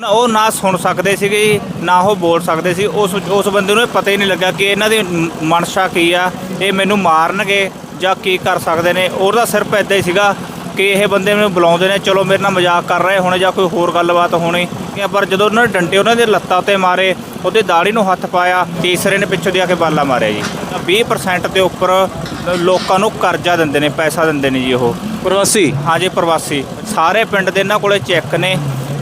ਨਾ ਉਹ ਨਾ ਸੁਣ ਸਕਦੇ ਸੀਗੇ ਜੀ, ਨਾ ਉਹ ਬੋਲ ਸਕਦੇ ਸੀ। ਉਸ ਉਸ ਬੰਦੇ ਨੂੰ ਇਹ ਪਤਾ ਹੀ ਨਹੀਂ ਲੱਗਾ ਕਿ ਇਹਨਾਂ ਦੀ ਮ- ਮਨਸ਼ਾ ਕੀ ਆ ਇਹ ਮੈਨੂੰ ਮਾਰਨਗੇ ਜਾਂ ਕੀ ਕਰ ਸਕਦੇ ਨੇ। ਉਹਦਾ ਸਿਰਫ ਇਦਾਂ ਹੀ ਸੀਗਾ ਕਿ ਇਹ ਬੰਦੇ ਮੈਨੂੰ ਬੁਲਾਉਂਦੇ ਨੇ ਚਲੋ ਮੇਰੇ ਨਾਲ ਮਜ਼ਾਕ ਕਰ ਰਹੇ ਹੋਣੇ ਜਾਂ ਕੋਈ ਹੋਰ ਗੱਲਬਾਤ ਹੋਣੀ। ਕਿ ਪਰ ਜਦੋਂ ਉਹਨਾਂ ਨੇ ਡੰਡੇ ਉਹਨਾਂ ਦੇ ਲੱਤਾਂ ਤੇ ਮਾਰੇ ਉਹਦੇ ਦਾੜੀ ਨੂੰ ਹੱਥ ਪਾਇਆ ਤੀਸਰੇ ਨੇ ਪਿੱਛੋਂ ਦੀ ਆ ਕੇ ਬਾਲਾ ਮਾਰਿਆ ਜੀ। 20% ਦੇ ਉੱਪਰ ਲੋਕਾਂ ਨੂੰ ਕਰਜ਼ਾ ਦਿੰਦੇ ਨੇ ਪੈਸਾ ਦਿੰਦੇ ਨੇ ਜੀ ਉਹ। ਪ੍ਰਵਾਸੀ? ਹਾਂਜੀ ਪ੍ਰਵਾਸੀ। ਸਾਰੇ ਪਿੰਡ ਦੇ ਇਹਨਾਂ ਕੋਲੇ ਚੈੱਕ ਨੇ।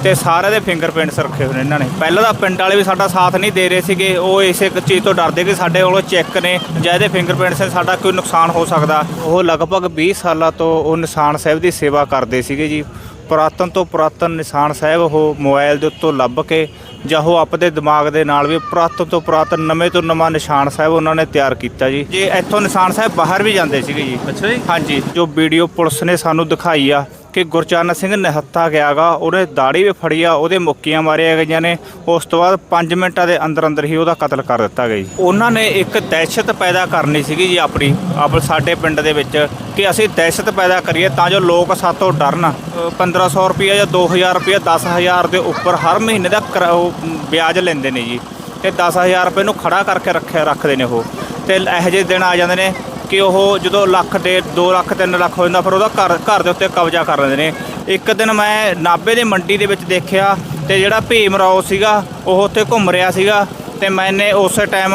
ਤੇ ਸਾਰੇ ਦੇ ਫਿੰਗਰਪ੍ਰਿੰਟਸ ਰੱਖੇ ਹੋਏ ਨੇ ਇਹਨਾਂ ਨੇ। ਪਹਿਲਾਂ ਤਾਂ ਪਿੰਡ ਵਾਲੇ ਵੀ ਸਾਡਾ ਸਾਥ ਨਹੀਂ ਦੇ ਰਹੇ ਸੀਗੇ। ਉਹ ਇਸੇ ਇੱਕ ਚੀਜ਼ ਤੋਂ ਡਰਦੇ ਕਿ ਸਾਡੇ ਕੋਲ ਚੈੱਕ ਨੇ ਜਾਂ ਇਹਦੇ ਫਿੰਗਰਪ੍ਰਿੰਟਸ ਨੇ ਸਾਡਾ ਕੋਈ ਨੁਕਸਾਨ ਹੋ ਸਕਦਾ। ਉਹ ਲਗਭਗ 20 ਸਾਲਾਂ ਤੋਂ ਉਹ ਨਿਸ਼ਾਨ ਸਾਹਿਬ ਦੀ ਸੇਵਾ ਕਰਦੇ ਸੀਗੇ ਜੀ। ਪੁਰਾਤਨ ਤੋਂ ਪੁਰਾਤਨ ਨਿਸ਼ਾਨ ਸਾਹਿਬ ਉਹ ਮੋਬਾਈਲ ਦੇ ਉੱਤੋਂ ਲੱਭ ਕੇ ਜਾਂ ਉਹ ਆਪਦੇ ਦਿਮਾਗ ਦੇ ਨਾਲ ਵੀ ਪੁਰਾਤਨ ਤੋਂ ਪੁਰਾਤਨ ਨਵੇਂ ਤੋਂ ਨਵਾਂ ਨਿਸ਼ਾਨ ਸਾਹਿਬ ਉਹਨਾਂ ਨੇ ਤਿਆਰ ਕੀਤਾ ਜੀ। ਜੇ ਇੱਥੋਂ ਨਿਸ਼ਾਨ ਸਾਹਿਬ ਬਾਹਰ ਵੀ ਜਾਂਦੇ ਸੀਗੇ ਜੀ। ਅੱਛਾ ਜੀ। ਹਾਂਜੀ। ਜੋ ਵੀਡੀਓ ਪੁਲਿਸ ਨੇ ਸਾਨੂੰ ਦਿਖਾਈ ਆ ਕਿ ਗੁਰਚਰਨ ਸਿੰਘ ਨਿਹੱਤਾ ਗਿਆਗਾ ਉਹਨੇ ਦਾੜੀ ਵੀ ਫੜੀ ਆ ਉਹਦੇ ਮੁੱਕੀਆਂ ਮਾਰੀਆਂ ਗਈਆਂ ਨੇ। ਉਸ ਤੋਂ ਬਾਅਦ 5 ਮਿੰਟਾਂ ਦੇ ਅੰਦਰ ਅੰਦਰ ਹੀ ਉਹਦਾ ਕਤਲ ਕਰ ਦਿੱਤਾ ਗਿਆ ਜੀ। ਉਹਨਾਂ ਨੇ ਇੱਕ ਦਹਿਸ਼ਤ ਪੈਦਾ ਕਰਨੀ ਸੀਗੀ ਜੀ ਆਪਣੀ ਆਪ ਸਾਡੇ ਪਿੰਡ ਦੇ ਵਿੱਚ ਕਿ ਅਸੀਂ ਦਹਿਸ਼ਤ ਪੈਦਾ ਕਰੀਏ ਤਾਂ ਜੋ ਲੋਕ ਸਾਤੋਂ ਡਰਨ। ਅ, 1500 ਰੁਪਏ ਜਾਂ 2000 ਰੁਪਏ 10000 ਦੇ ਉੱਪਰ ਹਰ ਮਹੀਨੇ ਦਾ ਕਿਰਾ- ਵਿਆਜ ਲੈਂਦੇ ਨੇ ਜੀ। ਤੇ 10000 ਰੁਪਏ ਨੂੰ ਖੜਾ ਕਰਕੇ ਰੱਖਿਆ ਰੱਖਦੇ ਨੇ ਉਹ। ਤੇ ਇਹੋ ਜਿਹੇ ਦਿਨ ਆ ਜਾਂਦੇ ਨੇ ਕਿ ਉਹ ਜਦੋਂ ਲੱਖ ਦੇ 2 ਲੱਖ 3 ਲੱਖ ਹੋ ਜਾਂਦਾ, ਫਿਰ ਉਹਦਾ ਘਰ ਘਰ ਦੇ ਉੱਤੇ ਕਬਜ਼ਾ ਕਰ ਲੈਂਦੇ ਨੇ। ਇੱਕ ਦਿਨ ਮੈਂ ਨਾਬੇ ਦੀ ਮੰਡੀ ਦੇ ਵਿੱਚ ਦੇਖਿਆ ਤੇ ਜਿਹੜਾ ਭੀਮ ਰਾਓ ਸੀਗਾ, ਉਹ ਉੱਥੇ ਘੁੰਮ ਰਿਹਾ ਸੀਗਾ ਤੇ ਮੈਨੇ ਉਸੇ ਟਾਈਮ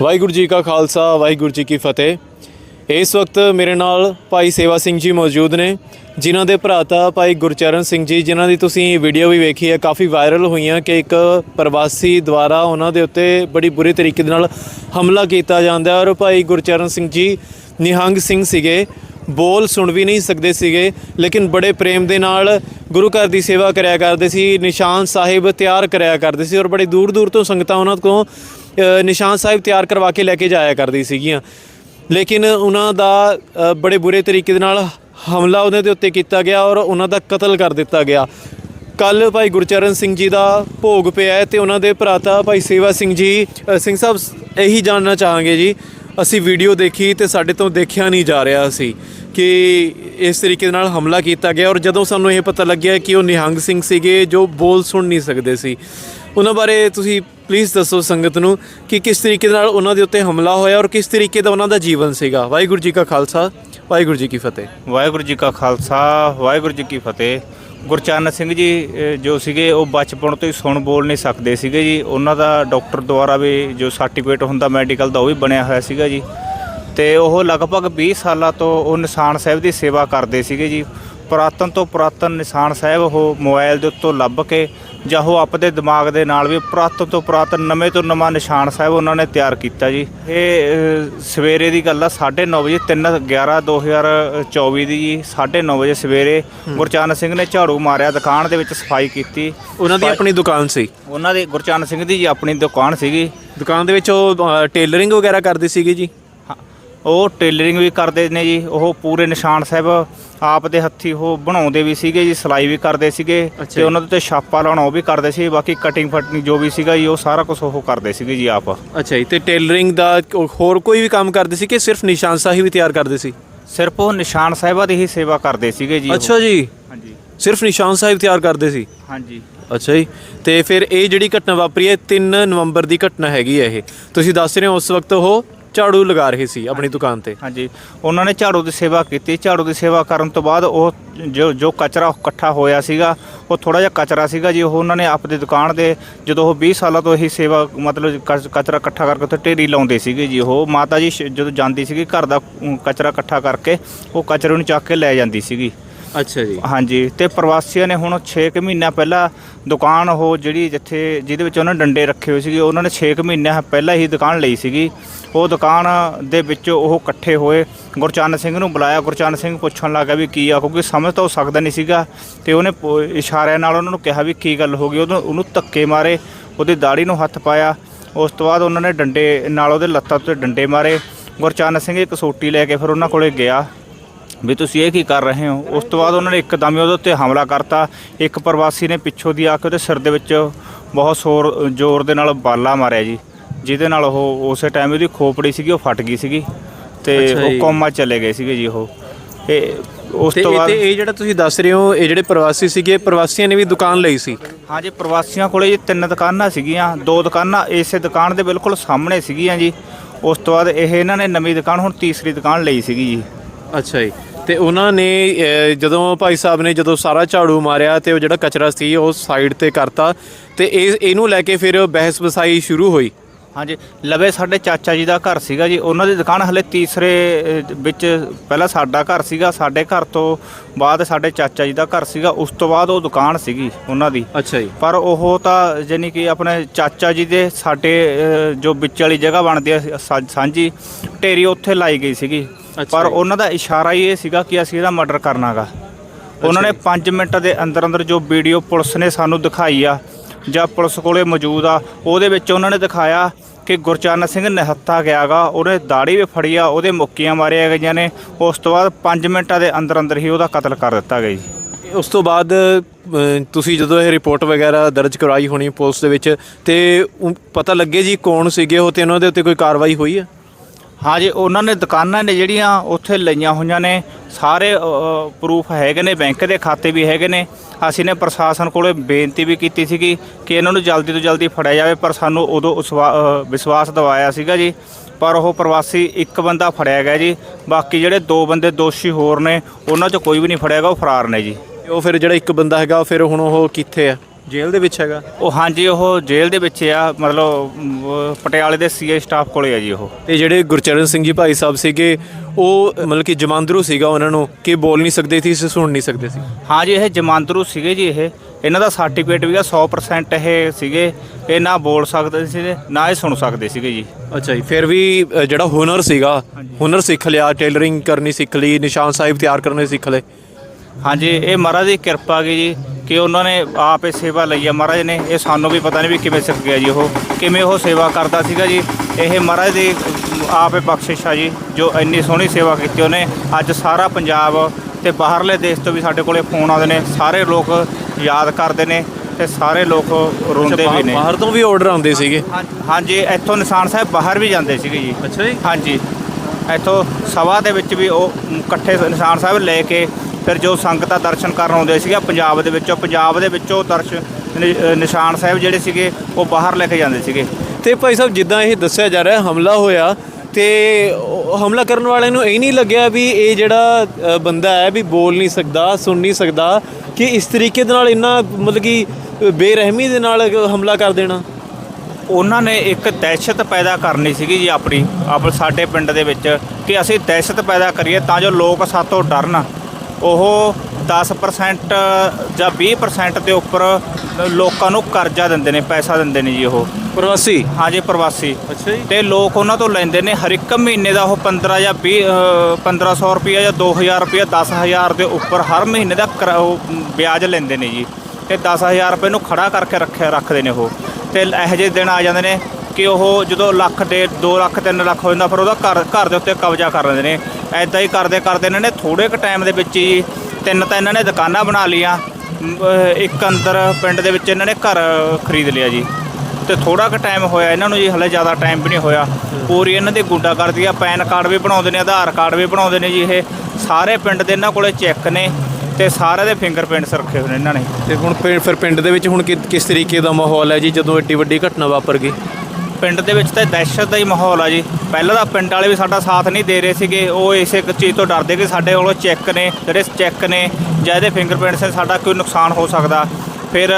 ਵਾਹਿਗੁਰੂ ਜੀ ਕਾ ਖਾਲਸਾ, ਵਾਹਿਗੁਰੂ ਜੀ ਕੀ ਫਤਿਹ। ਇਸ ਵਕਤ ਮੇਰੇ ਨਾਲ ਭਾਈ ਸੇਵਾ ਸਿੰਘ ਜੀ ਮੌਜੂਦ ਨੇ, ਜਿਨ੍ਹਾਂ ਦੇ ਭਰਾਤਾ ਭਾਈ ਗੁਰਚਰਨ ਸਿੰਘ ਜੀ, ਜਿਨ੍ਹਾਂ ਦੀ ਤੁਸੀਂ ਵੀਡੀਓ ਵੀ ਵੇਖੀ ਹੈ, ਕਾਫੀ ਵਾਇਰਲ ਹੋਈਆਂ ਕਿ ਇੱਕ ਪ੍ਰਵਾਸੀ ਦੁਆਰਾ ਉਹਨਾਂ ਦੇ ਉੱਤੇ ਬੜੀ ਬੁਰੇ ਤਰੀਕੇ ਦੇ ਨਾਲ ਹਮਲਾ ਕੀਤਾ ਜਾਂਦਾ ਔਰ ਭਾਈ ਗੁਰਚਰਨ ਸਿੰਘ ਜੀ ਨਿਹੰਗ ਸਿੰਘ ਸੀਗੇ, ਬੋਲ ਸੁਣ ਵੀ ਨਹੀਂ ਸਕਦੇ ਸੀਗੇ, ਲੇਕਿਨ ਬੜੇ ਪ੍ਰੇਮ ਦੇ ਨਾਲ ਗੁਰੂ ਘਰ ਦੀ ਸੇਵਾ ਕਰਿਆ ਕਰਦੇ ਸੀ, ਨਿਸ਼ਾਨ ਸਾਹਿਬ ਤਿਆਰ ਕਰਿਆ ਕਰਦੇ ਸੀ ਔਰ ਬੜੇ ਦੂਰ ਦੂਰ ਤੋਂ ਸੰਗਤਾਂ ਉਹਨਾਂ ਤੋਂ ਨਿਸ਼ਾਨ ਸਾਹਿਬ ਤਿਆਰ ਕਰਵਾ ਕੇ ਲੈ ਕੇ ਜਾਇਆ ਕਰਦੀ ਸੀਗੀਆਂ। ਲੇਕਿਨ ਉਹਨਾਂ ਦਾ ਅ, ਬੜੇ ਬੁਰੇ ਤਰੀਕੇ ਦੇ ਨਾਲ ਹਮਲਾ ਉਹਨਾਂ ਦੇ ਉੱਤੇ ਕੀਤਾ ਗਿਆ ਔਰ ਉਹਨਾਂ ਦਾ ਕਤਲ ਕਰ ਦਿੱਤਾ ਗਿਆ। ਕੱਲ ਭਾਈ ਗੁਰਚਰਨ ਸਿੰਘ ਜੀ ਦਾ ਭੋਗ ਪਿਆ ਹੈ ਤੇ ਉਹਨਾਂ ਦੇ ਭਰਾਤਾ ਭਾਈ ਸੇਵਾ ਸਿੰਘ ਜੀ ਅ, ਸਿੰਘ ਸਾਹਿਬ ਇਹੀ ਜਾਣਨਾ ਚਾਹਾਂਗੇ ਜੀ। ਅਸੀਂ ਵੀਡੀਓ ਦੇਖੀ ਤੇ ਸਾਡੇ ਤੋਂ ਦੇਖਿਆ ਨਹੀਂ ਜਾ ਰਿਹਾ ਸੀ ਕਿ ਇਸ ਤਰੀਕੇ ਦੇ ਨਾਲ ਹਮਲਾ ਕੀਤਾ ਗਿਆ ਔਰ ਜਦੋਂ ਸਾਨੂੰ ਇਹ ਪਤਾ ਲੱਗਿਆ ਕਿ ਉਹ ਨਿਹੰਗ ਸਿੰਘ ਸੀਗੇ ਜੋ ਬੋਲ ਸੁਣ ਨਹੀਂ ਸਕਦੇ ਸੀ। ਉਹਨਾਂ ਬਾਰੇ ਤੁਸੀਂ ਪਲੀਜ਼ ਦੱਸੋ ਸੰਗਤ ਨੂੰ ਕਿ ਕਿਸ ਤਰੀਕੇ ਨਾਲ ਉਹਨਾਂ ਦੇ ਉੱਤੇ ਹਮਲਾ ਹੋਇਆ ਔਰ ਕਿਸ ਤਰੀਕੇ ਦਾ ਉਹਨਾਂ ਦਾ ਜੀਵਨ ਸੀਗਾ? ਵਾਹਿਗੁਰੂ ਜੀ ਕਾ ਖਾਲਸਾ, ਵਾਹਿਗੁਰੂ ਜੀ ਕੀ ਫਤਿਹ। ਵਾਹਿਗੁਰੂ ਜੀ ਕਾ ਖਾਲਸਾ, ਵਾਹਿਗੁਰੂ ਜੀ ਕੀ ਫਤਿਹ। ਗੁਰਚਰਨ ਸਿੰਘ ਜੀ ਜੋ ਸੀਗੇ, ਉਹ ਬਚਪਨ ਤੋਂ ਹੀ ਸੁਣ ਬੋਲ ਨਹੀਂ ਸਕਦੇ ਸੀਗੇ ਜੀ। ਉਹਨਾਂ ਦਾ ਡਾਕਟਰ ਦੁਆਰਾ ਵੀ ਜੋ ਸਰਟੀਫਿਕੇਟ ਹੁੰਦਾ ਮੈਡੀਕਲ ਦਾ, ਉਹ ਵੀ ਬਣਿਆ ਹੋਇਆ ਸੀਗਾ ਜੀ। ਤੇ ਉਹ ਲਗਭਗ 20 ਸਾਲਾਂ ਤੋਂ ਉਹ ਨਿਸ਼ਾਨ ਸਾਹਿਬ ਦੀ ਸੇਵਾ ਕਰਦੇ ਸੀਗੇ ਜੀ। ਪੁਰਾਤਨ ਤੋਂ ਪੁਰਾਤਨ ਨਿਸ਼ਾਨ ਸਾਹਿਬ ਉਹ ਮੋਬਾਈਲ ਦੇ ਉੱਤੋਂ ਲੱਭ ਕੇ ਜਾਂ ਉਹ ਆਪਦੇ ਦਿਮਾਗ ਦੇ ਨਾਲ ਵੀ ਪੁਰਾਤਨ ਤੋਂ ਪੁਰਾਤਨ ਨਵੇਂ ਤੋਂ ਨਵਾਂ ਨਿਸ਼ਾਨ ਸਾਹਿਬ ਉਹਨਾਂ ਨੇ ਤਿਆਰ ਕੀਤਾ ਜੀ। ਇਹ ਸਵੇਰੇ ਦੀ ਗੱਲ ਆ 9:30 ਵਜੇ 3 11 2024 ਦੀ ਜੀ 9:30 ਵਜੇ ਸਵੇਰੇ ਗੁਰਚਰਨ ਸਿੰਘ ਨੇ ਝਾੜੂ ਮਾਰਿਆ ਦੁਕਾਨ ਦੇ ਵਿੱਚ ਸਫ਼ਾਈ ਕੀਤੀ। ਉਹਨਾਂ ਦੀ ਆਪਣੀ ਦੁਕਾਨ ਸੀ? ਉਹਨਾਂ ਦੀ ਗੁਰਚਰਨ ਸਿੰਘ ਦੀ ਜੀ ਆਪਣੀ ਦੁਕਾਨ ਸੀਗੀ। ਦੁਕਾਨ ਦੇ ਵਿੱਚ ਉਹ ਟੇਲਰਿੰਗ ਵਗੈਰਾ ਕਰਦੇ ਸੀਗੇ ਜੀ? ਉਹ ਟੇਲਰਿੰਗ ਵੀ ਕਰਦੇ ਨੇ ਜੀ ਉਹ ਪੂਰੇ ਨਿਸ਼ਾਨ ਸਾਹਿਬ ਆਪ ਦੇ ਹੱਥੀ ਉਹ ਬਣਾਉਂਦੇ ਵੀ ਸੀਗੇ ਜੀ ਸਿਲਾਈ ਵੀ ਕਰਦੇ ਸੀਗੇ ਤੇ ਉਹਨਾਂ ਦੇ ਉੱਤੇ ਛਾਪਾ ਲਾਉਣਾ ਉਹ ਵੀ ਕਰਦੇ ਸੀ ਬਾਕੀ ਕਟਿੰਗ ਫਟਿੰਗ ਜੋ ਵੀ ਸੀਗਾ ਜੀ ਉਹ ਸਾਰਾ ਕੁਝ ਉਹ ਕਰਦੇ ਸੀਗੇ ਜੀ ਆਪ। ਅੱਛਾ ਜੀ ਤੇ ਟੇਲਰਿੰਗ ਦਾ ਹੋਰ ਕੋਈ ਵੀ ਕੰਮ ਕਰਦੇ ਸੀ ਕਿ ਸਿਰਫ ਨਿਸ਼ਾਨ ਸਾਹਿਬ ਹੀ ਤਿਆਰ ਕਰਦੇ ਸੀ? ਸਿਰਫ ਉਹ ਨਿਸ਼ਾਨ ਸਾਹਿਬਾਂ ਦੀ ਹੀ ਸੇਵਾ ਕਰਦੇ ਸੀਗੇ ਜੀ। ਅੱਛਾ ਜੀ। ਹਾਂਜੀ। ਸਿਰਫ ਨਿਸ਼ਾਨ ਸਾਹਿਬ ਤਿਆਰ ਕਰਦੇ ਸੀ? ਹਾਂਜੀ। ਅੱਛਾ ਜੀ ਤੇ ਫਿਰ ਇਹ ਜਿਹੜੀ ਘਟਨਾ ਵਾਪਰੀ ਹੈ 3 ਨਵੰਬਰ ਦੀ ਘਟਨਾ ਹੈਗੀ ਹੈ ਇਹ। ਤੁਸੀਂ ਦੱਸ ਰਹੇ ਹੋ ਉਸ ਵਕਤ ਉਹ ਝਾੜੂ ਲਗਾ ਰਹੇ ਸੀ ਆਪਣੀ ਦੁਕਾਨ ਤੇ। ਹਾਂਜੀ। ਉਹਨਾਂ ਨੇ ਝਾੜੂ ਦੀ ਸੇਵਾ ਕੀਤੀ। ਝਾੜੂ ਦੀ ਸੇਵਾ ਕਰਨ ਤੋਂ ਬਾਅਦ ਉਹ ਜੋ ਜੋ ਕਚਰਾ ਇਕੱਠਾ ਹੋਇਆ ਸੀਗਾ ਉਹ ਥੋੜਾ ਜਿਹਾ ਕਚਰਾ ਸੀਗਾ ਜੀ। ਉਹ ਉਹਨਾਂ ਨੇ ਆਪਣੀ ਦੁਕਾਨ ਦੇ ਜਦੋਂ ਉਹ 20 ਸਾਲਾਂ ਤੋਂ ਇਹੀ ਸੇਵਾ ਮਤਲਬ ਕਚ- ਕਚਰਾ ਇਕੱਠਾ ਕਰਕੇ ਉੱਥੇ ਢੇਰੀ ਲਾਉਂਦੇ ਸੀਗੇ ਜੀ ਉਹ। ਮਾਤਾ ਜੀ ਸ਼- ਜਦੋਂ ਜਾਂਦੀ ਸੀਗੀ ਘਰ ਦਾ ਅਮ, ਕਚਰਾ ਇਕੱਠਾ ਕਰਕੇ ਉਹ ਕਚਰੇ ਨੂੰ ਚੱਕ ਕੇ ਲੈ ਜਾਂਦੀ ਸੀਗੀ। ਅੱਛਾ ਜੀ। ਹਾਂਜੀ, ਤੇ ਪ੍ਰਵਾਸੀਆਂ ਨੇ ਹੁਣ 6 ਕੁ ਮਹੀਨਿਆਂ ਪਹਿਲਾਂ ਦੁਕਾਨ ਉਹ ਜਿਹੜੀ ਜਿੱਥੇ ਜਿਹਦੇ ਵਿੱਚ ਉਹਨਾਂ ਨੇ ਡੰਡੇ ਰੱਖੇ ਹੋਏ ਸੀਗੇ, ਉਹਨਾਂ ਨੇ 6 ਕੁ ਮਹੀਨਿਆਂ ਪਹਿਲਾਂ ਹੀ ਦੁਕਾਨ ਲਈ ਸੀਗੀ। ਉਹ ਦੁਕਾਨ ਦੇ ਵਿੱਚ ਉਹ ਇਕੱਠੇ ਹੋਏ। ਗੁਰਚਰਨ ਸਿੰਘ ਨੂੰ ਬੁਲਾਇਆ। ਗੁਰਚਰਨ ਸਿੰਘ ਪੁੱਛਣ ਲੱਗਾ ਵੀ ਕੀ ਆ, ਕਿਉਂਕਿ ਸਮਝ ਤਾਂ ਉਹ ਸਕਦਾ ਨਹੀਂ ਸੀਗਾ। ਤੇ ਉਹਨੇ ਪ- ਇਸ਼ਾਰਿਆਂ ਨਾਲ ਉਹਨਾਂ ਨੂੰ ਕਿਹਾ ਵੀ ਕੀ ਗੱਲ ਹੋ ਗਈ। ਉਹਨੂੰ ਉਹਨੂੰ ਧੱਕੇ ਮਾਰੇ, ਉਹਦੀ ਦਾੜੀ ਨੂੰ ਹੱਥ ਪਾਇਆ। ਉਸ ਤੋਂ ਬਾਅਦ ਉਹਨਾਂ ਨੇ ਡੰਡੇ ਨਾਲ ਉਹਦੇ ਲੱਤਾਂ ਤੇ ਡੰਡੇ ਮਾਰੇ। ਗੁਰਚਰਨ ਸਿੰਘ ਇੱਕ ਸੋਟੀ ਲੈ ਕੇ ਫਿਰ ਉਹਨਾਂ ਕੋਲੇ ਗਿਆ। ਵੀ ਤੁਸੀਂ ਇਹ ਕੀ ਕਰ ਰਹੇ ਹੋ? ਉਸ ਤੋਂ ਬਾਅਦ ਉਹਨਾਂ ਨੇ ਇੱਕਦਮ ਹੀ ਉਹਦੇ ਉੱਤੇ ਹਮਲਾ ਕਰਤਾ। ਇੱਕ ਪ੍ਰਵਾਸੀ ਨੇ ਪਿੱਛੋਂ ਦੀ ਆ ਕੇ ਉਹਦੇ ਸਿਰ ਦੇ ਵਿੱਚ ਬਹੁਤ ਜ਼ੋਰ ਜ਼ੋਰ ਦੇ ਨਾਲ ਬਾਲਾ ਮਾਰਿਆ ਜੀ। ਜਿਹਦੇ ਨਾਲ ਉਹ ਉਸੇ ਟਾਈਮ ਉਹਦੀ ਖੋਪੜੀ ਸੀਗੀ ਉਹ ਫਟ ਗਈ ਸੀਗੀ ਤੇ ਅੱਛਾ ਜੀ। ਉਹ ਕੋਮਾ ਚਲੇ ਗਏ ਸੀਗੇ ਜੀ ਉਹ। ਇਹ ਉਸ ਤੇ ਤੋਂ ਇਹ ਬਾਅਦ ਤੇ ਇਹ ਜਿਹੜਾ ਤੁਸੀਂ ਦੱਸ ਰਹੇ ਹੋ ਇਹ ਜਿਹੜੇ ਪ੍ਰਵਾਸੀ ਸੀਗੇ ਪ੍ਰਵਾਸੀਆਂ ਨੇ ਵੀ ਦੁਕਾਨ ਲਈ ਸੀ? ਹਾਂਜੀ ਪ੍ਰਵਾਸੀਆਂ ਕੋਲੇ ਜੀ ਤਿੰਨ ਦੁਕਾਨਾਂ ਸੀਗੀਆਂ। ਦੋ ਦੁਕਾਨਾਂ ਇਸੇ ਦੁਕਾਨ ਦੇ ਬਿਲਕੁਲ ਸਾਹਮਣੇ ਸੀਗੀਆਂ ਜੀ। ਉਸ ਤੋਂ ਬਾਅਦ ਇਹ ਇਹਨਾਂ ਨੇ ਨਵੀਂ ਦੁਕਾਨ ਹੁਣ ਤੀਸਰੀ ਦੁਕਾਨ ਲਈ ਸੀਗੀ ਜੀ। ਅੱਛਾ ਜੀ। ਤੇ ਉਹਨਾਂ ਨੇ ਜਦੋਂ ਭਾਈ ਸਾਹਿਬ ਨੇ ਜਦੋਂ ਸਾਰਾ ਝਾੜੂ ਮਾਰਿਆ ਤੇ ਉਹ ਜਿਹੜਾ ਕਚਰਾ ਸੀ ਉਹ ਸਾਈਡ ਤੇ ਕਰਤਾ ਤੇ ਇਹ ਇਹਨੂੰ ਲੈ ਕੇ ਫਿਰ ਬਹਿਸ ਵਸਾਈ ਸ਼ੁਰੂ ਹੋਈ। ਹਾਂਜੀ ਲਵੇ ਸਾਡੇ ਚਾਚਾ ਜੀ ਦਾ ਘਰ ਸੀਗਾ ਜੀ ਉਹਨਾਂ ਦੀ ਦੁਕਾਨ ਹਲੇ ਤੀਸਰੇ ਵਿੱਚ ਪਹਿਲਾਂ ਸਾਡਾ ਘਰ ਸੀਗਾ ਸਾਡੇ ਘਰ ਤੋਂ ਬਾਅਦ ਸਾਡੇ ਚਾਚਾ ਜੀ ਦਾ ਘਰ ਸੀਗਾ ਉਸ ਤੋਂ ਬਾਅਦ ਉਹ ਦੁਕਾਨ ਸੀਗੀ ਉਹਨਾਂ ਦੀ। ਅੱਛਾ ਜੀ। ਪਰ ਉਹ ਤਾਂ ਜਾਨੀ ਕਿ ਆਪਣੇ ਚਾਚਾ ਜੀ ਦੇ ਸਾਡੇ ਜੋ ਵਿੱਚ ਵਾਲੀ ਜਗ੍ਹਾ ਬਣਦੀ ਹੈ ਸਾਂਝੀ ਢੇਰੀ ਉੱਥੇ ਲਾਈ ਗਈ ਸੀਗੀ। ਪਰ। ਉਹਨਾਂ ਦਾ ਇਸ਼ਾਰਾ ਹੀ ਇਹ ਸੀਗਾ ਕਿ ਅਸੀਂ ਇਹਦਾ ਮਰਡਰ ਕਰਨਾਗਾ। ਉਹਨਾਂ ਨੇ 5 ਮਿੰਟ ਦੇ ਅੰਦਰ ਅੰਦਰ ਜੋ ਵੀਡੀਓ ਪੁਲਿਸ ਨੇ ਸਾਨੂੰ ਦਿਖਾਈ ਆ ਜਾਂ ਪੁਲਿਸ ਕੋਲੇ ਮੌਜੂਦ ਆ ਉਹਦੇ ਵਿੱਚ ਉਹਨਾਂ ਨੇ ਦਿਖਾਇਆ ਕਿ ਗੁਰਚਰਨ ਸਿੰਘ ਨਿਹੱਤਾ ਗਿਆਗਾ ਉਹਨੇ ਦਾੜੀ ਵੀ ਫੜੀ ਆ ਉਹਦੇ ਮੁੱਕੀਆਂ ਮਾਰੀਆਂ ਗਈਆਂ ਨੇ ਉਸ ਤੋਂ ਬਾਅਦ 5 ਮਿੰਟਾਂ ਦੇ ਅੰਦਰ ਅੰਦਰ ਹੀ ਉਹਦਾ ਕਤਲ ਕਰ ਦਿੱਤਾ ਗਿਆ ਜੀ। ਉਸ ਤੋਂ ਬਾਅਦ ਤੁਸੀਂ ਜਦੋਂ ਇਹ ਰਿਪੋਰਟ ਵਗੈਰਾ ਦਰਜ ਕਰਵਾਈ ਹੋਣੀ ਪੁਲਿਸ ਦੇ ਵਿੱਚ ਤੇ ਪਤਾ ਲੱਗੇ ਜੀ ਕੌਣ ਸੀਗੇ ਉਹ ਤੇ ਉਹਨਾਂ ਦੇ ਉੱਤੇ ਕੋਈ ਕਾਰਵਾਈ ਹੋਈ ਹੈ ਹਾਂਜੀ ਉਹਨਾਂ ਨੇ ਦੁਕਾਨਾਂ ਨੇ ਜਿਹੜੀਆਂ ਉੱਥੇ ਲਈਆਂ ਹੋਈਆਂ ਨੇ, ਸਾਰੇ ਪ੍ਰੂਫ ਹੈਗੇ ਨੇ, ਬੈਂਕ ਦੇ ਖਾਤੇ ਵੀ ਹੈਗੇ ਨੇ। ਅਸੀਂ ਨੇ ਪ੍ਰਸ਼ਾਸਨ ਕੋਲੇ ਬੇਨਤੀ ਵੀ ਕੀਤੀ ਸੀਗੀ ਕਿ ਇਹਨਾਂ ਨੂੰ ਜਲਦੀ ਤੋਂ ਜਲਦੀ ਫੜਿਆ ਜਾਵੇ, ਪਰ ਸਾਨੂੰ ਉਦੋਂ ਵਿਸ਼ਵਾਸ ਦਿਵਾਇਆ ਸੀਗਾ ਜੀ। ਪਰ ਉਹ ਪ੍ਰਵਾਸੀ ਇੱਕ ਬੰਦਾ ਫੜਿਆ ਗਿਆ ਜੀ, ਬਾਕੀ ਜਿਹੜੇ ਦੋ ਬੰਦੇ ਦੋਸ਼ੀ ਹੋਰ ਨੇ, ਉਹਨਾਂ 'ਚ ਕੋਈ ਵੀ ਨਹੀਂ ਫੜਿਆ ਗਿਆ, ਉਹ ਫਰਾਰ ਨੇ ਜੀ। ਉਹ ਫਿਰ ਜਿਹੜਾ ਇੱਕ ਬੰਦਾ ਹੈਗਾ, ਉਹ ਫਿਰ ਹੁਣ ਉਹ ਕਿੱਥੇ ਆ? ਜੇਲ੍ਹ ਦੇ ਵਿੱਚ ਹੈਗਾ? ਉਹ ਹਾਂਜੀ ਉਹ ਜੇਲ੍ਹ ਦੇ ਵਿੱਚ ਆ। ਮਤਲਬ ਅਮ, ਪਟਿਆਲੇ ਦੇ ਸੀਏ ਸਟਾਫ ਕੋਲੇ ਆ ਜੀ ਉਹ। ਤੇ ਜਿਹੜੇ ਗੁਰਚਰਨ ਸਿੰਘ ਜੀ ਭਾਈ ਸਾਹਿਬ ਸੀਗੇ ਉਹ ਮਤਲਬ ਕਿ ਜਮਾਂਦਰੂ ਸੀਗਾ ਉਹਨਾਂ ਨੂੰ ਕਿ ਬੋਲ ਨਹੀਂ ਸਕਦੇ ਸੀ ਸੁਣ ਨਹੀਂ ਸਕਦੇ ਸੀ? ਹਾਂ ਜੀ ਇਹ ਜਮਾਂਦਰੂ ਸੀਗੇ ਜੀ ਇਹ। ਇਹਨਾਂ ਦਾ ਸਰਟੀਫਿਕੇਟ ਵੀ ਆ 100% ਇਹ ਸੀਗੇ। ਇਹ ਨਾ ਬੋਲ ਸਕਦੇ ਸੀ ਨਾ ਇਹ ਸੁਣ ਸਕਦੇ ਸੀਗੇ ਜੀ। ਅੱਛਾ ਜੀ ਫਿਰ ਵੀ ਅ, ਜਿਹੜਾ ਹੁਨਰ ਸੀਗਾ ਹੁਨਰ ਸਿੱਖ ਲਿਆ ਟੇਲਰਿੰਗ ਕਰਨੀ ਸਿੱਖ ਲਈ ਨਿਸ਼ਾਨ ਸਾਹਿਬ ਤਿਆਰ ਕਰਨੇ ਸਿੱਖ ਲਏ। ਹਾਂਜੀ ਇਹ ਮਹਾਰਾਜ ਦੀ ਕਿਰਪਾ ਗਈ ਜੀ। ਕਿ ਉਹਨਾਂ ਨੇ ਆਪ ਇਹ ਸੇਵਾ ਲਈ ਆ। ਮਹਾਰਾਜ ਨੇ ਇਹ ਸਾਨੂੰ ਵੀ ਪਤਾ ਨਹੀਂ ਵੀ ਕਿਵੇਂ ਸਿੱਖ ਗਿਆ ਜੀ ਉਹ ਕਿਵੇਂ ਉਹ ਸੇਵਾ ਕਰਦਾ ਸੀਗਾ ਜੀ। ਇਹ ਮਹਾਰਾਜ ਦੀ ਆਪ ਇਹ ਬਖਸ਼ਿਸ਼ ਆ ਜੀ ਜੋ ਇੰਨੀ ਸੋਹਣੀ ਸੇਵਾ ਕੀਤੀ ਉਹਨੇ। ਅੱਜ ਸਾਰਾ ਪੰਜਾਬ ਤੇ ਬਾਹਰਲੇ ਦੇਸ਼ ਤੋਂ ਵੀ ਸਾਡੇ ਕੋਲੇ ਫੋਨ ਆਉਂਦੇ ਨੇ ਸਾਰੇ ਲੋਕ ਯਾਦ ਕਰਦੇ ਨੇ ਤੇ ਸਾਰੇ ਲੋਕ ਰੋਂਦੇ ਵੀ ਨੇ। ਬਾਹਰ ਤੋਂ ਵੀ ਆਰਡਰ ਆਉਂਦੇ ਸੀਗੇ? ਹਾਂਜੀ ਇੱਥੋਂ ਨਿਸ਼ਾਨ ਸਾਹਿਬ ਬਾਹਰ ਵੀ ਜਾਂਦੇ ਸੀਗੇ ਜੀ। ਅੱਛਾ ਜੀ। ਹਾਂਜੀ। ਇੱਥੋਂ ਸਭਾ ਦੇ ਵਿੱਚ ਵੀ ਉਹ ਇਕੱਠੇ ਨਿਸ਼ਾਨ ਸਾਹਿਬ ਲੈ ਕੇ ਫਿਰ ਜੋ ਸੰਗਤਾਂ ਦਰਸ਼ਨ ਕਰਨ ਆਉਂਦੇ ਸੀਗੇ ਪੰਜਾਬ ਦੇ ਵਿੱਚੋਂ ਪੰਜਾਬ ਦੇ ਵਿੱਚੋਂ ਦਰਸ਼ਨ ਨਿਸ਼ਾਨ ਸਾਹਿਬ ਜਿਹੜੇ ਸੀਗੇ ਉਹ ਬਾਹਰ ਲੈ ਕੇ ਜਾਂਦੇ ਸੀਗੇ। ਤੇ ਭਾਈ ਸਾਹਿਬ ਜਿੱਦਾਂ ਇਹ ਦੱਸਿਆ ਜਾ ਰਿਹਾ ਹਮਲਾ ਹੋਇਆ ਤੇ ਹਮਲਾ ਕਰਨ ਵਾਲੇ ਨੂੰ ਇਹ ਨਹੀਂ ਲੱਗਿਆ ਵੀ ਇਹ ਜਿਹੜਾ ਬੰਦਾ ਹੈ ਵੀ ਬੋਲ ਨਹੀਂ ਸਕਦਾ ਸੁਣ ਨਹੀਂ ਸਕਦਾ ਕਿ ਇਸ ਤਰੀਕੇ ਦੇ ਨਾਲ ਇੰਨਾ ਮਤਲਬ ਕਿ ਬੇਰਹਿਮੀ ਦੇ ਨਾਲ ਹਮਲਾ ਕਰ ਦੇਣਾ? ਉਹਨਾਂ ਨੇ ਇੱਕ ਦਹਿਸ਼ਤ ਪੈਦਾ ਕਰਨੀ ਸੀਗੀ ਜੀ ਆਪਣੀ ਆਪ ਸਾਡੇ ਪਿੰਡ ਦੇ ਵਿੱਚ ਕਿ ਅਸੀਂ ਦਹਿਸ਼ਤ ਪੈਦਾ ਕਰੀਏ ਤਾਂ ਜੋ ਲੋਕ ਸਾਤੋਂ ਡਰਨ। ਉਹ 10% ਜਾਂ 20% ਦੇ ਉੱਪਰ ਲੋਕਾਂ ਨੂੰ ਕਰਜ਼ਾ ਦਿੰਦੇ ਨੇ ਪੈਸਾ ਦਿੰਦੇ ਨੇ ਜੀ ਉਹ। ਪ੍ਰਵਾਸੀ? ਹਾਂਜੀ ਪ੍ਰਵਾਸੀ। ਅੱਛਾ ਜੀ। ਤੇ ਲੋਕ ਉਹਨਾਂ ਤੋਂ ਲੈਂਦੇ ਨੇ ਹਰ ਇੱਕ ਮਹੀਨੇ ਦਾ ਉਹ 15 ਜਾਂ 20 ਅ, 1500 ਰੁਪਇਆ ਜਾਂ 2000 ਰੁਪਇਆ 10000 ਦੇ ਉੱਪਰ ਹਰ ਮਹੀਨੇ ਦਾ ਵਿਆਜ ਲੈਂਦੇ ਨੇ ਜੀ। ਤੇ 10000 ਰੁਪਏ ਨੂੰ ਖੜਾ ਕਰਕੇ ਰੱਖਿਆ ਰੱਖਦੇ ਨੇ ਉਹ। ਤੇ ਇਹੋ ਜਿਹੇ ਦਿਨ ਆ ਜਾਂਦੇ ਨੇ ਕਿ ਉਹ ਜਦੋਂ ਲੱਖ ਦੇ 2 ਲੱਖ 3 ਲੱਖ ਹੋ ਜਾਂਦਾ, ਫਿਰ ਉਹਦਾ ਘਰ ਘਰ ਦੇ ਉੱਤੇ ਕਬਜ਼ਾ ਕਰ ਲੈਂਦੇ ਨੇ। ਐਦਾਂ ਹੀ ਕਰਦੇ ਕਰਦੇ ਇਹਨਾਂ ਨੇ ਥੋੜੇ ਕੁ ਟਾਈਮ ਦੇ ਵਿੱਚ ਹੀ ਤਿੰਨ ਤਾਂ ਇਹਨਾਂ ਨੇ ਦੁਕਾਨਾਂ ਬਣਾ ਲਈਆਂ। ਇੱਕ ਅੰਦਰ ਪਿੰਡ ਦੇ ਵਿੱਚ ਇਹਨਾਂ ਨੇ ਘਰ ਖਰੀਦ ਲਿਆ ਜੀ। ਤੇ ਥੋੜਾ ਕੁ ਟਾਈਮ ਹੋਇਆ ਇਹਨਾਂ ਨੂੰ ਜੀ, ਹਲੇ ਜ਼ਿਆਦਾ ਟਾਈਮ ਵੀ ਨਹੀਂ ਹੋਇਆ। ਪੂਰੀ ਇਹਨਾਂ ਦੀ ਗੁੰਡਾ ਕਰਦੀ ਆ, ਪੈਨ ਕਾਰਡ ਵੀ ਬਣਾਉਂਦੇ ਨੇ, ਆਧਾਰ ਕਾਰਡ ਵੀ ਬਣਾਉਂਦੇ ਨੇ ਜੀ ਇਹ। ਸਾਰੇ ਪਿੰਡ ਦੇ ਇਹਨਾਂ ਕੋਲੇ ਚੈੱਕ ਨੇ ਤੇ ਸਾਰੇ ਦੇ ਫਿੰਗਰਪ੍ਰਿੰਟਸ ਰੱਖੇ ਹੋਏ ਨੇ ਇਹਨਾਂ ਨੇ। ਤੇ ਹੁਣ ਪਿੰ- ਫਿਰ ਪਿੰਡ ਦੇ ਵਿੱਚ ਹੁਣ ਕਿ- ਕਿਸ ਤਰੀਕੇ ਦਾ ਮਾਹੌਲ ਹੈ ਜੀ, ਜਦੋਂ ਏਡੀ ਵੱਡੀ ਘਟਨਾ ਵਾਪਰ ਗਈ? ਪਿੰਡ ਦੇ ਵਿੱਚ ਤਾਂ ਦਹਿਸ਼ਤ ਦਾ ਹੀ ਮਾਹੌਲ ਆ ਜੀ। ਪਹਿਲਾਂ ਤਾਂ ਪਿੰਡ ਵਾਲੇ ਵੀ ਸਾਡਾ ਸਾਥ ਨਹੀਂ ਦੇ ਰਹੇ ਸੀਗੇ। ਉਹ ਇਸੇ ਇੱਕ ਚੀਜ਼ ਤੋਂ ਡਰਦੇ ਕਿ ਸਾਡੇ ਕੋਲੋਂ ਚੈੱਕ ਨੇ, ਜਿਹੜੇ ਚੈੱਕ ਨੇ ਜਾਂ ਇਹਦੇ ਫਿੰਗਰਪ੍ਰਿੰਟਸ ਨੇ, ਸਾਡਾ ਕੋਈ ਨੁਕਸਾਨ ਹੋ ਸਕਦਾ। ਫਿਰ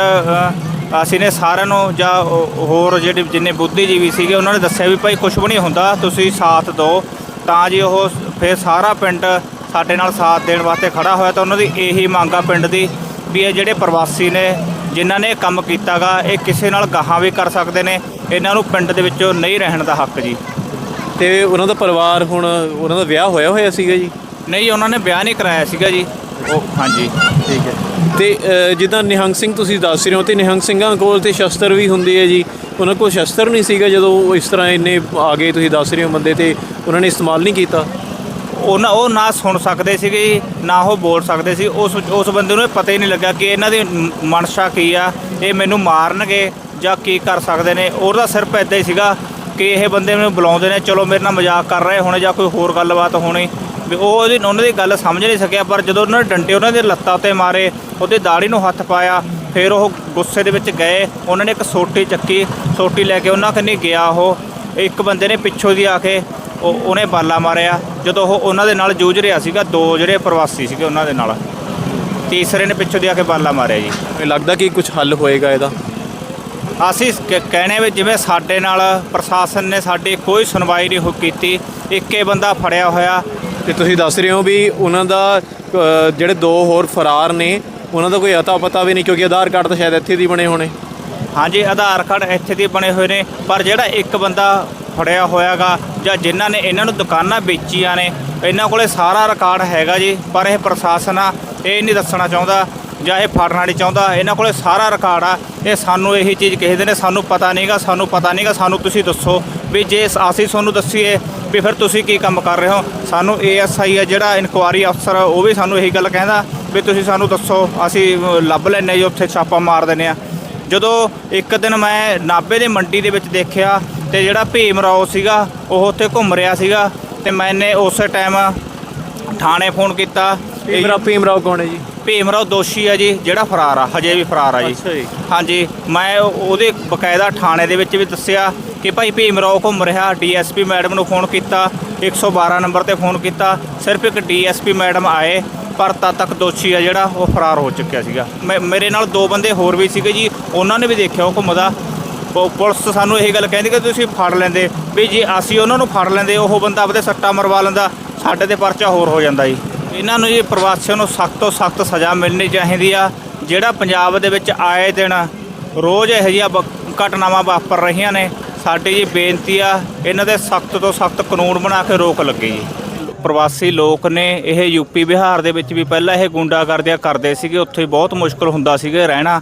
ਅਸੀਂ ਨੇ ਸਾਰਿਆਂ ਨੂੰ ਜਾਂ ਹੋਰ ਜਿਹੜੇ ਜਿੰਨੇ ਬੁੱਧੀਜੀਵੀ ਸੀਗੇ, ਉਹਨਾਂ ਨੇ ਦੱਸਿਆ ਵੀ ਭਾਈ ਕੁਝ ਵੀ ਨਹੀਂ ਹੁੰਦਾ, ਤੁਸੀਂ ਸਾਥ ਦਿਓ। ਤਾਂ ਜੀ ਉਹ ਫਿਰ ਸਾਰਾ ਪਿੰਡ ਸਾਡੇ ਨਾਲ ਸਾਥ ਦੇਣ ਵਾਸਤੇ ਖੜਾ ਹੋਇਆ ਤਾਂ ਉਹਨਾਂ ਦੀ ਇਹੀ ਮੰਗ ਆ ਪਿੰਡ ਦੀ, ਵੀ ਇਹ ਜਿਹੜੇ ਪ੍ਰਵਾਸੀ ਨੇ ਜਿਨ੍ਹਾਂ ਨੇ ਇਹ ਕੰਮ ਕੀਤਾਗਾ ਇਹ ਕਿਸੇ ਨਾਲ ਗਾਹਾਂ ਵੀ ਕਰ ਸਕਦੇ ਨੇ। ਇਹਨਾਂ ਨੂੰ ਪਿੰਡ ਦੇ ਵਿੱਚੋਂ ਨਹੀਂ ਰਹਿਣ ਦਾ ਹੱਕ ਜੀ। ਤੇ ਉਹਨਾਂ ਦਾ ਪਰਿਵਾਰ ਹੁਣ ਉਹਨਾਂ ਦਾ ਵਿਆਹ ਹੋਇਆ ਹੋਇਆ ਸੀਗਾ ਜੀ? ਨਹੀਂ ਉਹਨਾਂ ਨੇ ਵਿਆਹ ਨਹੀਂ ਕਰਾਇਆ ਸੀਗਾ ਜੀ। ਉਹ ਹਾਂਜੀ। ਠੀਕ ਹੈ। ਤੇ ਅ, ਜਿੱਦਾਂ ਨਿਹੰਗ ਸਿੰਘ ਤੁਸੀਂ ਦੱਸ ਰਹੇ ਹੋ ਤੇ ਨਿਹੰਗ ਸਿੰਘਾਂ ਕੋਲ ਤੇ ਸ਼ਸਤਰ ਵੀ ਹੁੰਦੇ ਆ ਜੀ। ਉਹਨਾਂ ਕੋਲ ਸ਼ਸਤਰ ਨਹੀਂ ਸੀਗਾ ਜਦੋਂ ਉਹ ਇਸ ਤਰ੍ਹਾਂ ਇੰਨੇ ਆ ਗਏ ਤੁਸੀਂ ਦੱਸ ਰਹੇ ਹੋ ਬੰਦੇ ਤੇ ਉਹਨਾਂ ਨੇ ਇਸਤੇਮਾਲ ਨਹੀਂ ਕੀਤਾ? ਉਹਨਾਂ ਉਹ ਨਾ ਸੁਣ ਸਕਦੇ ਸੀਗੇ ਨਾ ਉਹ ਬੋਲ ਸਕਦੇ ਸੀ। ਉਸ ਉਸ ਬੰਦੇ ਨੂੰ ਇਹ ਪਤਾ ਹੀ ਨਹੀਂ ਲੱਗਾ ਕਿ ਇਹਨਾਂ ਦੀ ਮਨਸ਼ਾ ਕੀ ਆ, ਇਹ ਮੈਨੂੰ ਮਾਰਨਗੇ ਜਾਂ ਕੀ ਕਰ ਸਕਦੇ ਨੇ। ਉਹਦਾ ਸਿਰਫ ਇਦਾਂ ਹੀ ਸੀਗਾ ਕਿ ਇਹ ਬੰਦੇ ਮੈਨੂੰ ਬੁਲਾਉਂਦੇ ਨੇ, ਚਲੋ ਮੇਰੇ ਨਾਲ ਮਜ਼ਾਕ ਕਰ ਰਹੇ ਹੋਣੇ ਜਾਂ ਕੋਈ ਹੋਰ ਗੱਲਬਾਤ ਹੋਣੀ। ਵੀ ਉਹ ਉਹਦੀ ਉਹਨਾਂ ਦੀ ਗੱਲ ਸਮਝ ਨਹੀਂ ਸਕਿਆ, ਪਰ ਜਦੋਂ ਉਹਨਾਂ ਨੇ ਡੰਡੇ ਉਹਨਾਂ ਦੇ ਲੱਤਾਂ ਉੱਤੇ ਮਾਰੇ, ਉਹਦੇ ਦਾੜੀ ਨੂੰ ਹੱਥ ਪਾਇਆ, ਫਿਰ ਉਹ ਗੁੱਸੇ ਦੇ ਵਿੱਚ ਗਏ। ਉਹਨਾਂ ਨੇ ਇੱਕ ਸੋਟੀ ਚੱਕੀ, ਸੋਟੀ ਲੈ ਕੇ ਉਹਨਾਂ ਕੰਨੀ ਗਿਆ ਉਹ। ਇੱਕ ਬੰਦੇ ਨੇ ਪਿੱਛੋਂ ਦੀ ਆ ਕੇ ਉਹ ਉਹਨੇ ਬਾਲਾ ਮਾਰਿਆ। ਜਦੋਂ ਉਹ ਉਹਨਾਂ ਦੇ ਨਾਲ ਜੂਝ ਰਿਹਾ ਸੀਗਾ ਦੋ ਜਿਹੜੇ ਪ੍ਰਵਾਸੀ ਸੀਗੇ ਉਹਨਾਂ ਦੇ ਨਾਲ। ਤੀਸਰੇ ਨੇ ਪਿੱਛੋਂ ਦੀ ਆ ਕੇ ਬਾਲਾ ਮਾਰਿਆ ਜੀ। ਮੈਨੂੰ ਲੱਗਦਾ ਕਿ ਕੁਝ ਹੱਲ ਹੋਏਗਾ ਇਹਦਾ। ਅਸੀਂ ਕ- ਕਹਿਣੇ ਵੀ ਜਿਵੇਂ ਸਾਡੇ ਨਾਲ ਪ੍ਰਸ਼ਾਸਨ ਨੇ ਸਾਡੀ ਕੋਈ ਸੁਣਵਾਈ ਨਹੀਂ ਹੋ ਕੀਤੀ ਇੱਕੇ ਬੰਦਾ ਫੜਿਆ ਹੋਇਆ। ਤੇ ਤੁਸੀਂ ਦੱਸ ਰਹੇ ਹੋ ਵੀ ਉਹਨਾਂ ਦਾ ਅ, ਜਿਹੜੇ ਦੋ ਹੋਰ ਫਰਾਰ ਨੇ ਉਹਨਾਂ ਦਾ ਕੋਈ ਅਤਾ ਪਤਾ ਵੀ ਨਹੀਂ ਕਿਉਂਕਿ ਆਧਾਰ ਕਾਰਡ ਤਾਂ ਸ਼ਾਇਦ ਇੱਥੇ ਦੀ ਬਣੇ ਹੋਣੇ। ਹਾਂਜੀ ਆਧਾਰ ਕਾਰਡ ਇੱਥੇ ਦੇ ਬਣੇ ਹੋਏ ਨੇ ਪਰ ਜਿਹੜਾ ਇੱਕ ਬੰਦਾ ਫੜਿਆ ਹੋਇਆਗਾ ਜਾਂ ਜਿਨ੍ਹਾਂ ਨੇ ਇਹਨਾਂ ਨੂੰ ਦੁਕਾਨਾਂ ਵੇਚੀਆਂ ਨੇ ਇਹਨਾਂ ਕੋਲੇ ਸਾਰਾ ਰਿਕਾਰਡ ਹੈਗਾ ਜੀ ਪਰ ਇਹ ਪ੍ਰਸ਼ਾਸਨ ਆ ਇਹ ਨਹੀਂ ਦੱਸਣਾ ਚਾਹੁੰਦਾ ਜਾਂ ਇਹ ਫੜਨਾ ਨਹੀਂ ਚਾਹੁੰਦਾ ਇਹਨਾਂ ਕੋਲੇ ਸਾਰਾ ਰਿਕਾਰਡ ਆ ਇਹ ਸਾਨੂੰ ਇਹੀ ਚੀਜ਼ ਕਹਿੰਦੇ ਨੇ ਸਾਨੂੰ ਪਤਾ ਨਹੀਂਗਾ ਸਾਨੂੰ ਪਤਾ ਨਹੀਂਗਾ ਸਾਨੂੰ ਤੁਸੀਂ ਦੱਸੋ ਵੀ ਜੇ ਅਸੀਂ ਤੁਹਾਨੂੰ ਦੱਸੀਏ ਵੀ ਫਿਰ ਤੁਸੀਂ ਕੀ ਕੰਮ ਕਰ ਰਹੇ ਹੋ? ਸਾਨੂੰ ਏਐਸਆਈ ਆ ਜਿਹੜਾ ਇਨਕੁਆਰੀ ਅਫਸਰ ਉਹ ਵੀ ਸਾਨੂੰ ਇਹੀ ਗੱਲ ਕਹਿੰਦਾ ਵੀ ਤੁਸੀਂ ਸਾਨੂੰ ਦੱਸੋ ਅਸੀਂ ਅ, ਲੱਭ ਲੈਨੇ ਜੀ ਉੱਥੇ ਛਾਪਾ ਮਾਰ ਦਿੰਦੇ ਆ ਜਦੋਂ ਇੱਕ ਦਿਨ ਮੈਂ ਨਾਬੇ ਦੇ ਮੰਡੀ ਦੇ ਵਿੱਚ ਦੇਖਿਆ ਤੇ ਜਿਹੜਾ ਭੀਮ ਰਾਓ ਸੀਗਾ ਉਹ ਉੱਥੇ ਘੁੰਮ ਰਿਹਾ ਸੀਗਾ ਤੇ ਮੈਨੇ ਉਸੇ ਟਾਈਮ ਥਾਣੇ ਫੋਨ ਕੀਤਾ। ਭੀਮਰਾਓ ਭੀਮਰਾਓ ਕੌਣ ਹੈ ਜੀ? ਭੀਮ ਰਾਓ ਦੋਸ਼ੀ ਆ ਜੀ ਜਿਹੜਾ ਫਰਾਰ ਆ ਹਜੇ ਵੀ ਫਰਾਰ ਆ ਜੀ। ਅੱਛਾ ਜੀ। ਹਾਂਜੀ ਮੈਂ ਉਹ- ਉਹਦੇ ਬਕਾਇਦਾ ਥਾਣੇ ਦੇ ਵਿੱਚ ਵੀ ਦੱਸਿਆ ਕਿ ਭਾਈ ਭੀਮ ਰਾਓ ਘੁੰਮ ਰਿਹਾ ਡੀਐਸਪੀ ਮੈਡਮ ਨੂੰ ਫੋਨ ਕੀਤਾ 112 ਨੰਬਰ ਤੇ ਫੋਨ ਕੀਤਾ ਸਿਰਫ ਇੱਕ ਡੀਐਸਪੀ ਮੈਡਮ ਆਏ ਪਰ ਤਦ ਤੱਕ ਦੋਸ਼ੀ ਆ ਜਿਹੜਾ ਉਹ ਫਰਾਰ ਹੋ ਚੁੱਕਿਆ ਸੀਗਾ। ਮੇਰੇ ਨਾਲ ਦੋ ਬੰਦੇ ਹੋਰ ਵੀ ਸੀਗੇ ਜੀ ਉਹਨਾਂ ਨੇ ਵੀ ਦੇਖਿਆ ਉਹ ਘੁੰਮਦਾ ਪੁ- ਪੁਲਿਸ ਸਾਨੂੰ ਇਹੀ ਗੱਲ ਕਹਿੰਦੀ ਕਿ ਤੁਸੀਂ ਫੜ ਲੈਂਦੇ। ਵੀ ਜੇ ਅਸੀਂ ਉਹਨਾਂ ਨੂੰ ਫੜ ਲੈਂਦੇ, ਉਹ ਬੰਦਾ ਆਪਦੇ ਸੱਟਾ ਮਰਵਾ ਲੈਂਦਾ, ਸਾਡੇ ਤੇ ਪਰਚਾ ਹੋਰ ਹੋ ਜਾਂਦਾ ਜੀ। ਇਹਨਾਂ ਨੂੰ ਜੀ ਪ੍ਰਵਾਸੀਆਂ ਨੂੰ ਸਖਤ ਤੋਂ ਸਖਤ ਸਜ਼ਾ ਮਿਲਣੀ ਚਾਹੀਦੀ ਆ। ਜਿਹੜਾ ਪੰਜਾਬ ਦੇ ਵਿੱਚ ਆਏ ਦਿਨ ਰੋਜ਼ ਇਹੋ ਜਿਹੀਆਂ ਬ- ਘਟਨਾਵਾਂ ਵਾਪਰ ਰਹੀਆਂ ਨੇ, ਸਾਡੀ ਜੀ ਬੇਨਤੀ ਆ, ਇਹਨਾਂ ਦੇ ਸਖਤ ਤੋਂ ਸਖਤ ਕਾਨੂੰਨ ਬਣਾ ਕੇ ਰੋਕ ਲੱਗੇ ਜੀ। ਪ੍ਰਵਾਸੀ ਲੋਕ ਨੇ ਇਹ ਯੂਪੀ ਬਿਹਾਰ ਦੇ ਵਿੱਚ ਵੀ ਪਹਿਲਾਂ ਇਹ ਗੁੰਡਾਗਰਦੀਆਂ ਕਰਦੇ ਸੀਗੇ, ਉੱਥੇ ਬਹੁਤ ਮੁਸ਼ਕਲ ਹੁੰਦਾ ਸੀਗਾ ਰਹਿਣਾ।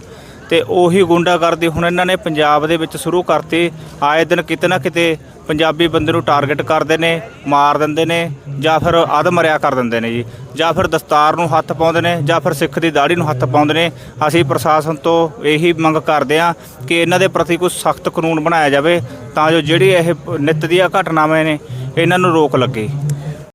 ਤੇ ਉਹੀ ਗੁੰਡਾਗਰਦੀ ਹੁਣ ਇਹਨਾਂ ਨੇ ਪੰਜਾਬ ਦੇ ਵਿੱਚ ਸ਼ੁਰੂ ਕਰਤੀ। ਆਏ ਦਿਨ ਕਿਤੇ ਨਾ ਕਿਤੇ ਪੰਜਾਬੀ ਬੰਦੇ ਨੂੰ ਟਾਰਗੇਟ ਕਰਦੇ ਨੇ, ਮਾਰ ਦਿੰਦੇ ਨੇ ਜਾਂ ਫਿਰ ਅਧ ਮਰਿਆ ਕਰ ਦਿੰਦੇ ਨੇ ਜੀ। ਜਾਂ ਫਿਰ ਦਸਤਾਰ ਨੂੰ ਹੱਥ ਪਾਉਂਦੇ ਨੇ ਜਾਂ ਫਿਰ ਸਿੱਖ ਦੀ ਦਾੜੀ ਨੂੰ ਹੱਥ ਪਾਉਂਦੇ ਨੇ। ਅਸੀਂ ਪ੍ਰਸ਼ਾਸਨ ਤੋਂ ਇਹੀ ਮੰਗ ਕਰਦੇ ਹਾਂ ਕਿ ਇਹਨਾਂ ਦੇ ਪ੍ਰਤੀ ਕੋਈ ਸਖਤ ਕਾਨੂੰਨ ਬਣਾਇਆ ਜਾਵੇ ਤਾਂ ਜੋ ਜਿਹੜੀ ਇਹ ਨਿੱਤ ਦੀਆਂ ਘਟਨਾਵਾਂ ਨੇ, ਇਹਨਾਂ ਨੂੰ ਰੋਕ ਲੱਗੇ।